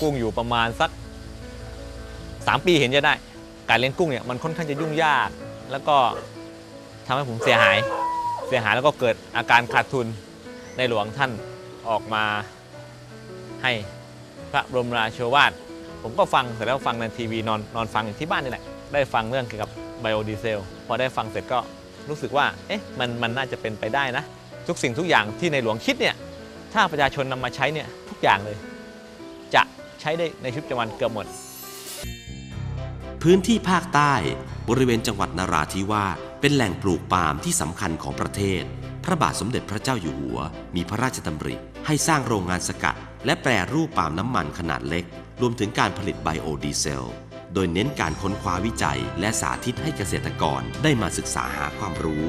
กุ้งอยู่ประมาณสัก 3 ปีเห็นจะได้ การเลี้ยงกุ้งเนี่ยมันค่อนข้างจะยุ่งยาก แล้วก็ทำให้ผมเสียหาย เสียหายแล้วก็เกิดอาการขาดทุนในหลวงท่านออกมาให้พระบรมราโชวาท ผมก็ฟังเสร็จแล้วฟังในทีวีนอนนอนฟังอยู่ที่บ้านนี่แหละ ได้ฟังเรื่องเกี่ยวกับไบโอดีเซล พอได้ฟังเสร็จก็รู้สึกว่า เอ๊ะ มัน มันน่าจะเป็นไปได้นะ ทุกสิ่งทุกอย่างที่ในหลวงคิดเนี่ย ถ้าประชาชนนำมาใช้เนี่ย ทุกอย่างเลย จะ ใช้ได้ในชีวิตประจำวันเกือบหมด พื้นที่ภาคใต้บริเวณจังหวัดนราธิวาสเป็นแหล่งปลูกปาล์มที่สำคัญของประเทศ พระบาทสมเด็จพระเจ้าอยู่หัว มีพระราชดำริ ให้สร้างโรงงานสกัด และแปรรูปปาล์มน้ำมันขนาดเล็ก รวมถึงการผลิตไบโอดีเซล โดยเน้นการค้นคว้าวิจัย และสาธิตให้เกษตรกรได้มาศึกษาหาความรู้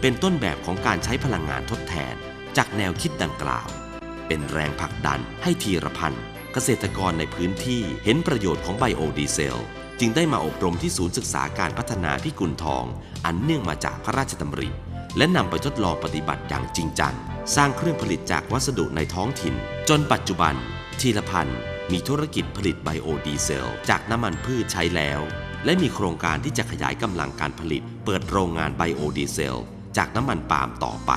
เป็นต้นแบบของการใช้พลังงานทดแทน จากแนวคิดดังกล่าว เป็นแรงผลักดันให้ทีรพันธ์ เกษตรกรในพื้นที่เห็นประโยชน์ของไบโอดีเซล จึงได้มาอบรมที่ศูนย์ศึกษาการพัฒนาพิกุลทอง อันเนื่องมาจากพระราชดำริ และนำไปทดลองปฏิบัติอย่างจริงจัง สร้างเครื่องผลิตจากวัสดุในท้องถิ่น จนปัจจุบัน ทีรพันธ์มีธุรกิจผลิตไบโอดีเซล จากน้ำมันพืชใช้แล้ว และมีโครงการที่จะขยายกำลังการผลิต เปิดโรงงานไบโอดีเซล จากน้ำมันปาล์มต่อไป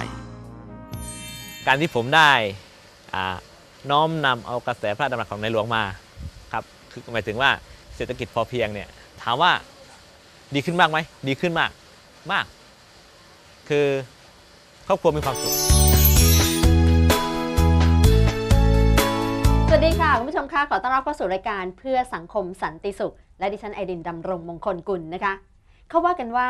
การที่ผมได้อ่า น้อมนำเอากระแสพระราชดำรัสของในหลวงมาครับคือหมายถึงว่าเศรษฐกิจพอเพียงเนี่ยถามว่าดีขึ้นมากไหมดีขึ้นมากมาก คือครอบครัวมีความสุขสวัสดีค่ะ คุณผู้ชมค่ะขอต้อนรับเข้าสู่รายการเพื่อสังคมสันติสุข และดิฉันไอดินดำรงมงคลกุลนะคะเขาว่ากันว่า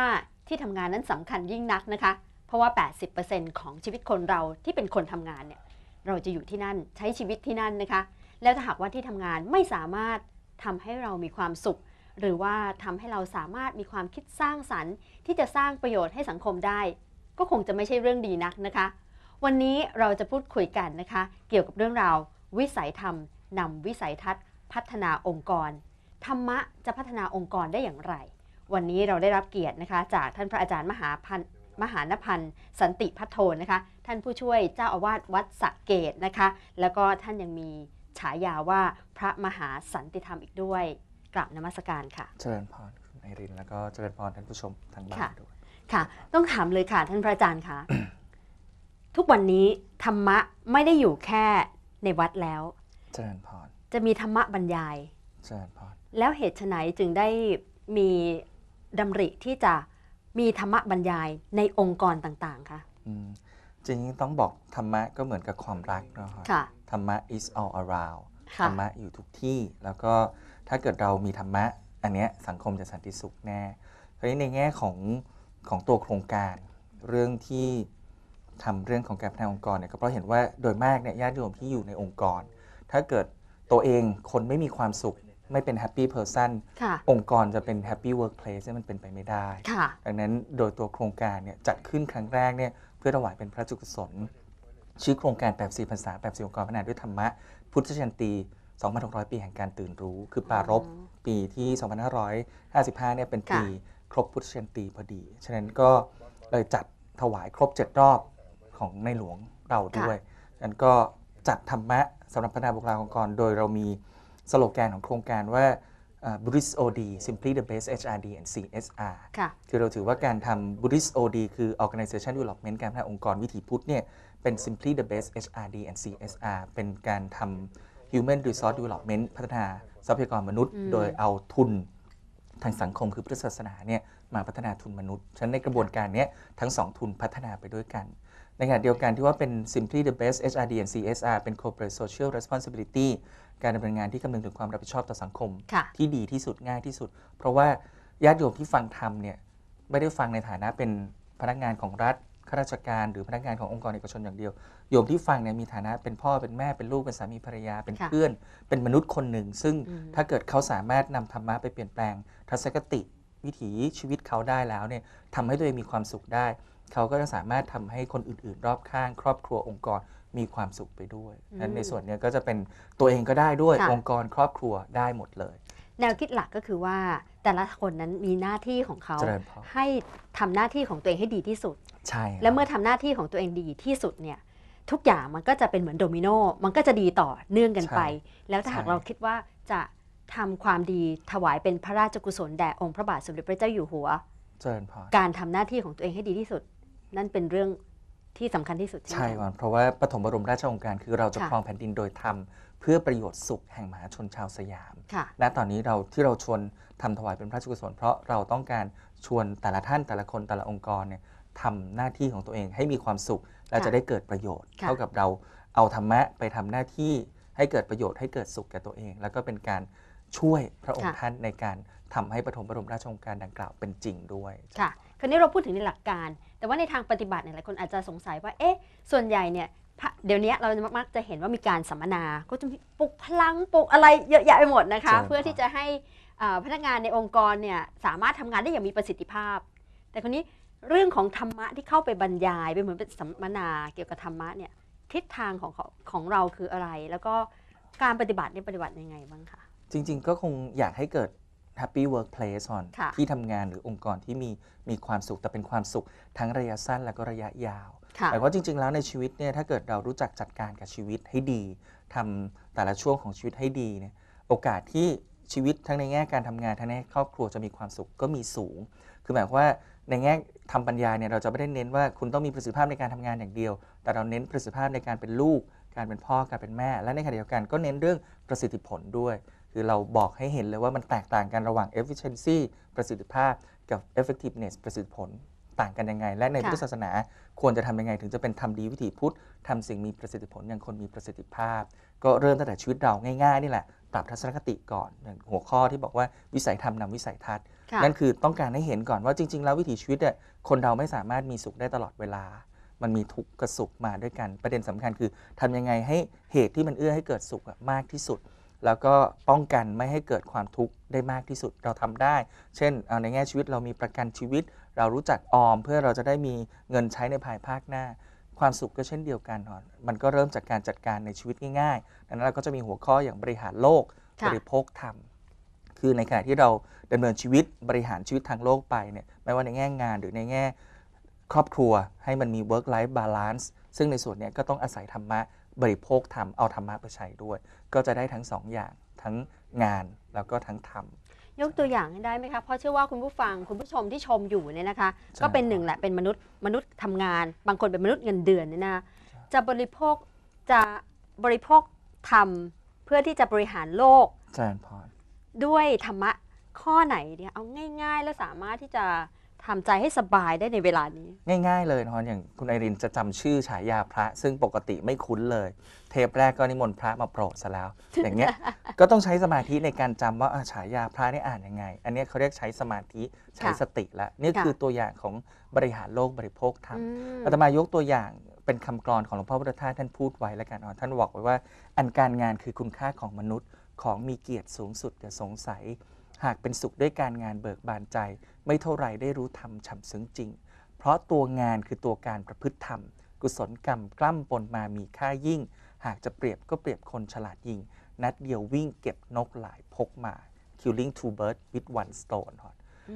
ที่ทำงานนั้นสำคัญยิ่งนักนะคะ เพราะว่า 80%ของชีวิตคนเราที่เป็นคนทำงานเนี่ย เราจะอยู่ที่นั่นใช้ชีวิตที่นั่นนะคะ แล้วถ้าหากว่าที่ทำงานไม่สามารถทำให้เรามีความสุข หรือว่าทำให้เราสามารถมีความคิดสร้างสรรค์ ที่จะสร้างประโยชน์ให้สังคมได้ ก็คงจะไม่ใช่เรื่องดีนักนะคะ วันนี้เราจะพูดคุยกันนะคะ เกี่ยวกับเรื่องราววิสัยธรรมนำวิสัยทัศน์ พัฒนาองค์กร ธรรมะจะพัฒนาองค์กรได้อย่างไร วันนี้เราได้รับเกียรตินะคะ จากท่านพระอาจารย์มหาพันธ์ มหานพันธ์สันติพัทโทนะคะ ท่านผู้ช่วยเจ้าอาวาสวัดสระเกตนะคะ แล้วก็ท่านยังมีฉายาว่าพระมหาสันติธรรมอีกด้วยกราบนมัสการค่ะ เจริญพรคุณไอรินแล้วก็เจริญพรท่านผู้ชมทางบ้านค่ะด้วยค่ะ ต้องถามเลยค่ะ ท่านพระอาจารย์คะทุกวันนี้ธรรมะไม่ได้อยู่แค่ในวัดแล้ว เจริญพรจะมีธรรมะบรรยาย เจริญพรแล้วเหตุไฉนจึงได้มีดำริที่จะ มีธรรมะบรรยายในองค์กรต่างๆคะอืมจริงๆต้องบอกธรรมะก็เหมือนกับความรักเนาะครับค่ะธรรมะ is all around ธค่ะรรมะอยู่ทุกที่ แล้วก็ถ้าเกิดเรามีธรรมะ อันเนี้ยสังคมจะสันติสุขแน่คราวนี้ในแง่ของของตัวโครงการเรื่องที่ทำเรื่องของการพัฒนาองค์กรเนี่ยก็เพราะเห็นว่าโดยมากเนี่ยญาติโยมที่อยู่ในองค์กร ถ้าเกิดตัวเองคนไม่มีความสุข ไม่เป็น happy person ค่ะองค์กรจะเป็น happy workplace เนี่ยมันเป็นไปไม่ได้ค่ะดังนั้นโดยตัวโครงการเนี่ยจัดขึ้นครั้งแรกเนี่ยเพื่อถวายเป็นพระจุกุศลชื่อโครงการแบบสี่ภาษาแบบสี่องค์กรพัฒนาด้วยธรรมะ พุทธชันตี 2,600 ปีแห่งการตื่นรู้ คือปรารภปีที่ 2,555 เนี่ยเป็นปีค่ะครบพุทธชันตีพอดี ฉะนั้นก็เลยจัดถวายครบ 7 รอบของในหลวงเราด้วยฉะนั้นก็จัดธรรมะสำหรับพัฒนาบุคลากรองค์กรโดยเรามี สโลแกนของโครงการว่า Buddhist OD Simply the Best HRD and CSR ค่ะคือเราถือว่าการทำ Buddhist OD คือ Organization Development การพัฒนาองค์กรวิถีพุทธเนี่ยเป็น Simply the Best HRD and CSR เป็นการทำ Human Resource Development พัฒนาทรัพยากรมนุษย์อืมโดยเอาทุนทางสังคมคือพุทธศาสนาเนี่ยมาพัฒนาทุนมนุษย์ ฉะนั้นในกระบวนการเนี้ยทั้งสองทุนพัฒนาไปด้วยกัน ในขณะเดียวกันที่ว่าเป็น Simply the Best HRD and CSR เป็น Corporate Social Responsibility การดำเนินงานที่คำนึงถึงความรับผิดชอบต่อสังคมค่ะที่ดีที่สุดง่ายที่สุด เพราะว่าญาติโยมที่ฟังธรรมเนี่ยไม่ได้ฟังในฐานะเป็นพนักงานของรัฐข้าราชการหรือพนักงานขององค์กรเอกชนอย่างเดียว โยมที่ฟังเนี่ยมีฐานะเป็นพ่อเป็นแม่เป็นลูกเป็นสามีภรรยาเป็นค่ะเพื่อน เป็นมนุษย์คนหนึ่ง ซึ่งอืมถ้าเกิดเขาสามารถนำธรรมะไปเปลี่ยนแปลงทัศนคติ วิถีชีวิตเขาได้แล้วเนี่ยทำให้ตัวเองมีความสุขได้ เขาก็จะสามารถทำให้คนอื่น ๆ รอบข้าง ครอบครัวองค์กรมีความสุขไปด้วยนั้นในส่วนเนี้ยก็จะเป็นตัวเองก็ได้ด้วยค่ะองค์กรครอบครัวได้หมดเลย แนวคิดหลักก็คือว่าแต่ละคนนั้นมีหน้าที่ของเขาเจริญพรให้ทำหน้าที่ของตัวเองให้ดีที่สุด ใช่ครับและเมื่อทำหน้าที่ของตัวเองดีที่สุดเนี่ยทุกอย่างมันก็จะเป็นเหมือนโดมิโนมันก็จะดีต่อเนื่องกันไปใช่แล้วถ้าหากใช่เราคิดว่าจะทำความดีถวายเป็นพระราชกุศลแด่องค์พระบาทสมเด็จพระเจ้าอยู่หัว เจริญพรการทำหน้าที่ของตัวเองให้ดีที่สุด นั่นเป็นเรื่องที่สำคัญที่สุด ใช่ใช่ไหมก่อนเพราะว่าปฐมบรมราชโองการคือเราจะค่ะครองแผ่นดินโดยธรรมเพื่อประโยชน์สุขแห่งมหาชนชาวสยามค่ะณตอนนี้เราที่เราชวนทำถวายเป็นพระราชกุศลเพราะเราต้องการชวนแต่ละท่านแต่ละคนแต่ละองค์กรเนี่ยทำหน้าที่ของตัวเองให้มีความสุขและค่ะจะได้เกิดประโยชน์ค่ะเท่ากับเราเอาธรรมะไปทำหน้าที่ให้เกิดประโยชน์ให้เกิดสุขแก่ตัวเอง แล้วก็เป็นการช่วยพระองค์ท่านในการ ทำให้ปฐมบรมราชโองการดังกล่าวเป็นจริงด้วย ค่ะ คราวนี้เราพูดถึงในหลักการ แต่ว่าในทางปฏิบัติเนี่ยหลายคนอาจจะสงสัยว่า เอ๊ะ ส่วนใหญ่เนี่ยพระเดี๋ยวนี้เรามักจะเห็นว่ามีการสัมมนา ก็จะมีปลุกพลังปลุกอะไรเยอะแยะไปหมดนะคะใช่ครับเพื่อที่จะให้อ่าพนักงานในองค์กรเนี่ยสามารถทำงานได้อย่างมีประสิทธิภาพ แต่คนนี้เรื่องของธรรมะที่เข้าไปบรรยายเป็นเหมือนเป็นสัมมนาเกี่ยวกับธรรมะเนี่ยทิศทางของของของเราคืออะไร แล้วก็การปฏิบัติเนี่ยปฏิบัติยังไงบ้างคะจริง ๆ ก็คงอยากให้เกิด happy workplace ก่อนค่ะที่ทำงานหรือองค์กรที่มีมีความสุขแต่เป็นความสุขทั้งระยะสั้นและก็ระยะยาวค่ะแต่ว่าจริง ๆ แล้วในชีวิตเนี่ยถ้าเกิดเรารู้จักจัดการกับชีวิตให้ดีทำแต่ละช่วงของชีวิตให้ดีเนี่ยโอกาสที่ชีวิตทั้งในแง่การทำงานทั้งในแง่ครอบครัวจะมีความสุขก็มีสูง คือหมายความว่าในแง่ทำปัญญาเนี่ยเราจะไม่ได้เน้นว่าคุณต้องมีประสิทธิภาพในการทำงานอย่างเดียว แต่เราเน้นประสิทธิภาพในการเป็นลูก การเป็นพ่อการเป็นแม่ และในขณะเดียวกันก็เน้นเรื่องประสิทธิผลด้วย คือเราบอกให้เห็นเลยว่ามันแตกต่างกันระหว่าง efficiency ประสิทธิภาพกับ effectiveness ประสิทธิผลต่างกันยังไง และในค่ะพุทธศาสนา ควรจะทำยังไงถึงจะเป็นทำดีวิถีพุทธทำสิ่งมีประสิทธิผลอย่างคนมีประสิทธิภาพ ก็เริ่มตั้งแต่ชีวิตเราง่ายๆนี่แหละปรับทัศนคติก่อนอย่างหัวข้อที่บอกว่าวิสัยธรรมนำวิสัยทัศน์ค่ะนั่นคือต้องการให้เห็นก่อนว่าจริง ๆ แล้ววิถีชีวิตเนี่ยคนเราไม่สามารถมีสุขได้ตลอดเวลา มันมีทุกข์กับสุขมาด้วยกัน ประเด็นสำคัญคือทำยังไงให้เหตุที่มันเอื้อให้เกิดสุขอะมากที่สุด แล้วก็ป้องกันไม่ให้เกิดความทุกข์ได้มากที่สุดเราทำได้ เช่นเอาในแง่ชีวิตเรามีประกันชีวิต เรารู้จักออม เพื่อเราจะได้มีเงินใช้ในภายภาคหน้า ความสุขก็เช่นเดียวกันครับมันก็เริ่มจากการจัดการในชีวิตง่ายๆดังนั้นเราก็จะมีหัวข้ออย่างบริหารโลกค่ะบริโภคธรรมคือในขณะที่เราดำเนินชีวิตบริหารชีวิตทางโลกไปเนี่ยไม่ว่าในแง่งานหรือในแง่ครอบครัวให้มันมี work life balance ซึ่งในส่วนเนี้ยก็ต้องอาศัยธรรมะ บริโภคธรรมเอาธรรมะไปใช้ด้วย ก็จะได้ทั้งสองอย่างทั้งงานแล้วก็ทั้งธรรมยกตัวอย่างให้ได้ไหมคะ เพราะเชื่อว่าคุณผู้ฟังคุณผู้ชมที่ชมอยู่เนี่ยนะคะใช่ก็เป็นหนึ่งแหละเป็นมนุษย์มนุษย์ทำงาน บางคนเป็นมนุษย์เงินเดือนเนี่ยนะจะบริโภคจะบริโภคทำเพื่อที่จะบริหารโลกเจริญพรด้วยธรรมะข้อไหนเนี่ยเอาง่าย ๆ แล้วสามารถที่จะ ทำใจให้สบายได้ในเวลานี้ ง่ายๆเลยนะอย่างคุณไอรินจะจำชื่อฉายาพระ ซึ่งปกติไม่คุ้นเลย เทปแรกก็นิมนต์พระมาโปรดซะแล้ว อย่างเงี้ย ก็ต้องใช้สมาธิในการจำว่าอะฉายาพระนี่อ่านยังไง อันเนี้ยเขาเรียกใช้สมาธิใช้ค่ะสติละนี่ค่ะคือตัวอย่างของบริหารโลกบริโภคธรรม อืม อาตมายกตัวอย่างเป็นคำกรอนของหลวงพ่อพุทธทาสท่านพูดไว้แล้วกันอ๋อท่านบอกไว้ว่า อันการงานคือคุณค่าของมนุษย์ของมีเกียรติสูงสุดอย่าสงสัย หากเป็นสุขด้วยการงานเบิกบานใจ ไม่เท่าไรได้รู้ธรรมฉ่ำซึ้งจริง เพราะตัวงานคือตัวการประพฤติธรรม กุศลกรรมกล้ำปนมามีค่ายิ่ง หากจะเปรียบก็เปรียบคนฉลาดยิง นัดเดียววิ่งเก็บนกหลายพกมา killing two birds with one stone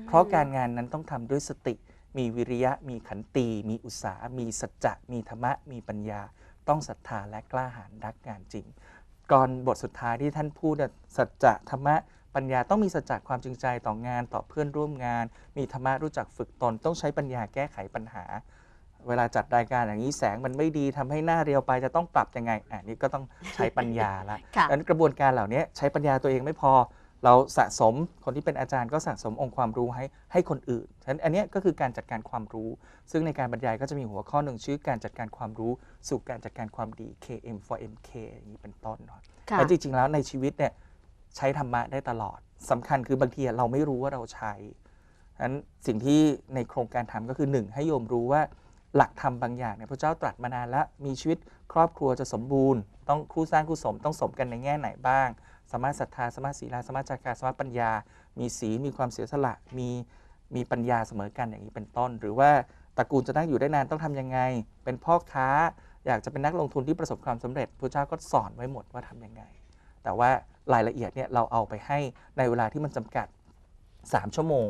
เพราะการงานนั้นต้องทำด้วยสติ มีวิริยะ มีขันติมีอุตสาหมีสัจจะ มีธรรมะ มีปัญญา ต้องศรัทธาและกล้าหาญรักงานจริง ก่อนบทสุดท้ายที่ท่านพูดอะสัจจะธรรมะ ปัญญาต้องมีสัจจะความจริงใจต่องานต่อเพื่อนร่วมงาน มีธรรมะรู้จักฝึกตน ต้องใช้ปัญญาแก้ไขปัญหา เวลาจัดรายการอย่างนี้แสงมันไม่ดีทำให้หน้าเรียวไปจะต้องปรับยังไงอะนี่ก็ต้องใช้ปัญญาละค่ะดังนั้นกระบวนการเหล่านี้ใช้ปัญญาตัวเองไม่พอ เราสะสมคนที่เป็นอาจารย์ก็สะสมองค์ความรู้ให้ให้คนอื่นฉะนั้นอันเนี้ยก็คือการจัดการความรู้ ซึ่งในการบรรยายก็จะมีหัวข้อหนึ่งชื่อการจัดการความรู้สู่การจัดการความดี KM for MK อย่างนี้เป็นต้นเนาะค่ะแล้วจริงๆแล้วในชีวิตเนี่ย ใช้ธรรมะได้ตลอดสำคัญคือบางทีเราไม่รู้ว่าเราใช้ฉะนั้นสิ่งที่ในโครงการทำก็คือหนึ่งให้โยมรู้ว่าหลักธรรมบางอย่างเนี่ยพระเจ้าตรัสมานานแล้วมีชีวิตครอบครัวจะสมบูรณ์ ต้องคู่สร้างคู่สมต้องสมกันในแง่ไหนบ้าง สมารถศรัทธาสมารถศีลาสมารถจาการสมารถปัญญา มีศีลมีความเสียสละมีมีปัญญาเสมอกันอย่างนี้เป็นต้น หรือว่าตระกูลจะตั้งอยู่ได้นานต้องทำยังไง เป็นพ่อค้าอยากจะเป็นนักลงทุนที่ประสบความสำเร็จพระเจ้าก็สอนไว้หมดว่าทำยังไง แต่ว่า รายละเอียดเนี่ยเราเอาไปให้ในเวลาที่มันจำกัด 3 ชั่วโมง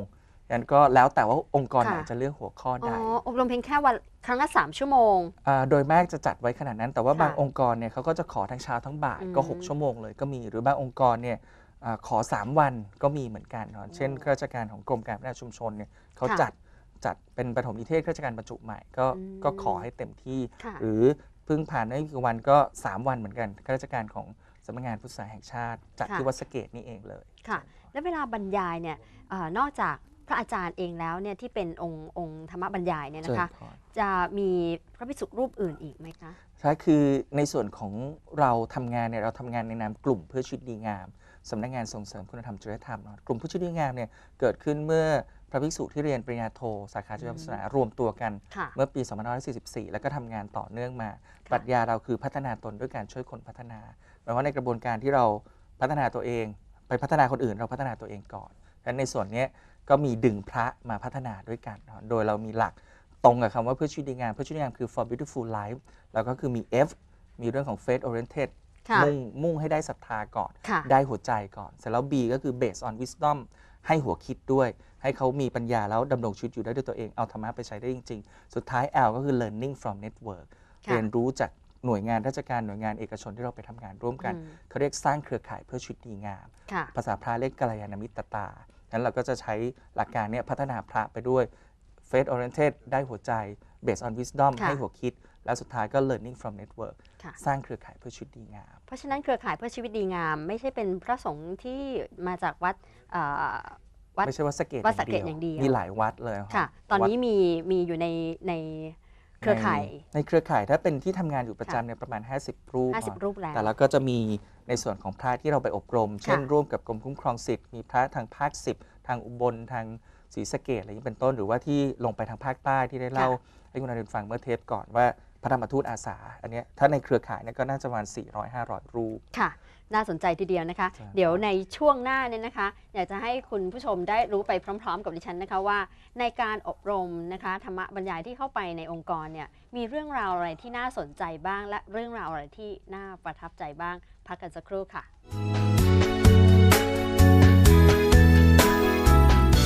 งั้นก็แล้วแต่ว่าองค์กรไหนค่ะจะเลือกหัวข้ออ๋ใดออบรมเพียงแค่วันครั้งละสามชั่วโมงาโดยมากจะจัดไว้ขนาดนั้น แต่ว่าค่ะบางองค์กรเนี่ยเขาก็จะขอทั้งเช้าทั้งบ่ายก็อืม6ชั่วโมงเลยก็มี หรือบางองค์กรเนี่ยอ่าขอ 3 วันก็มีเหมือนกันเนาะเช่นข้าราชการของกรมการพัฒนาชุมชนเนี่ยเขาค่ะจัดจัดเป็นปฐมนิเทศข้าราชการบรรจุใหม่ก็อืมก็ขอให้เต็มที่ค่ะหรือเพิ่งผ่านได้ไม่กี่วันก็ 3 วันเหมือนกันข้าราชการของ สำนักงานพุทธศาสนาแห่งชาติจัดค่ะที่วัดสะเกตนี่เองเลยค่ะ และเวลาบรรยายเนี่ยเออนอกจากพระอาจารย์เองแล้วเนี่ยที่เป็นองค์องค์ธรรมบรรยายเนี่ยนะคะเจริญพรจะมีพระภิกษุรูปอื่นอีกไหมคะใช่คือในส่วนของเราทำงานเนี่ยเราทำงานในนามกลุ่มเพื่อชีวิตดีงามสำนักงานส่งเสริมคุณธรรมจริยธรรมเนอะกลุ่มเพื่อชีวิตดีงามเนี่ยเกิดขึ้นเมื่อพระภิกษุที่เรียนปริญญาโท สาขาจริยศาสนารวมตัวกันค่ะเมื่อปี 2544 แล้วก็ทำงานต่อเนื่องมา ปรัชญาเราคือพัฒนาตนด้วยการช่วยคนพัฒนาห มายว่าในกระบวนการที่เราพัฒนาตัวเอง ไปพัฒนาคนอื่นเราพัฒนาตัวเองก่อนดังนั้นในส่วนเนี้ยก็มีดึงพระมาพัฒนาด้วยกันเนอะโดยเรามีหลักตรงกับคำว่าเพื่อชีวิตดีงาม เพื่อชีวิตดีงามคือ for beautiful life แล้วก็คือมี F มีเรื่องของ faith oriented ค่ะมุ่งมุ่งให้ได้ศรัทธาก่อนค่ะได้หัวใจก่อน เสร็จแล้ว B ก็คือ based on wisdom ให้หัวคิดด้วย ให้เขามีปัญญาแล้วดำรงชีวิตอยู่ได้ด้วยตัวเอง เอาธรรมะไปใช้ได้จริง ๆ สุดท้าย L ก็คือ learning from network ค่ะเรียนรู้จาก หน่วยงานราชการหน่วยงานเอกชนที่เราไปทำงานร่วมกันอืมเขาเรียกสร้างเครือข่ายเพื่อชีวิตดีงามค่ะภาษาพระเรียกกัลยาณมิตรตานั้นเราก็จะใช้หลักการเนี้ยพัฒนาพระไปด้วย faith oriented ได้หัวใจ based on wisdom ค่ะให้หัวคิด แล้วสุดท้ายก็ learning from network ค่ะสร้างเครือข่ายเพื่อชีวิตดีงาม เพราะฉะนั้นเครือข่ายเพื่อชีวิตดีงาม ไม่ใช่เป็นพระสงฆ์ที่มาจากวัดเอ่อวัดไม่ใช่ว่าสะเกตวัดสะเกษอย่างเดียวมีหลายวัดเลยค่ะ ตอนนี้มีมีอยู่ในใน เครือข่ายในในเครือข่ายถ้าเป็นที่ทำงานอยู่ประจำเนี่ยประมาณ 50 รูป 50 รูปแล้วแต่แล้วก็จะมีในส่วนของพระที่เราไปอบรม เช่นค่ะร่วมกับกรมคุ้มครองสิทธิ์มีพระทางภาค 10 ทางอุบลทางศรีสะเกดอะไรอย่างนี้เป็นต้น หรือว่าที่ลงไปทางภาคใต้ที่ได้เล่าให้คุณอารินฟังเมื่อเทปก่อนว่าพระธรรมทูตอาสา อันเนี้ยถ้าในเครือข่ายเนี่ยก็น่าจะประมาณ400-500 รูปค่ะ น่าสนใจทีเดียวนะคะใช่เดี๋ยวในช่วงหน้าเนี่ยนะคะ อยากจะให้คุณผู้ชมได้รู้ไปพร้อม ๆ กับดิฉันนะคะว่า ในการอบรมนะคะธรรมบรรยายที่เข้าไปในองค์กรเนี่ยมีเรื่องราวอะไรที่น่าสนใจบ้าง และเรื่องราวอะไรที่น่าประทับใจบ้าง พักกันสักครู่ค่ะ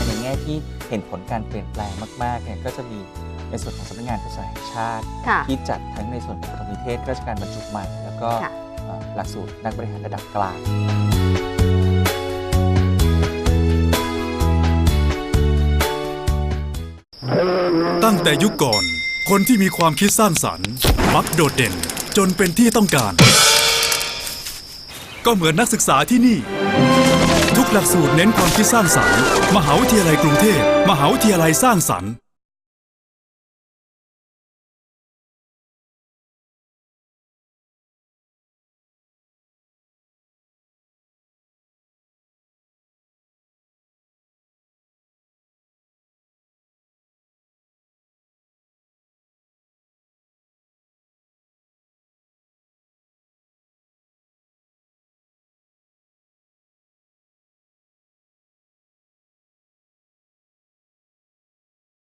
ในแง่ที่เห็นผลการเปลี่ยนแปลงมากๆเนี่ยก็จะมีในส่วนของสำนักงานพุทธศาสนาแห่งชาติค่ะที่จัดทั้งในส่วนของปฐมนิเทศราชการบรรจุใหม่แล้วก็ค่ะเอ่อ หลักสูตรนักบริหารระดับกลางตั้งแต่ยุคก่อน คนที่มีความคิดสร้างสรรค์ มักโดดเด่นจนเป็นที่ต้องการ ก็เหมือนนักศึกษาที่นี่ ทุกหลักสูตรเน้นความคิดสร้างสรรค์ มหาวิทยาลัยกรุงเทพ มหาวิทยาลัยสร้างสรรค์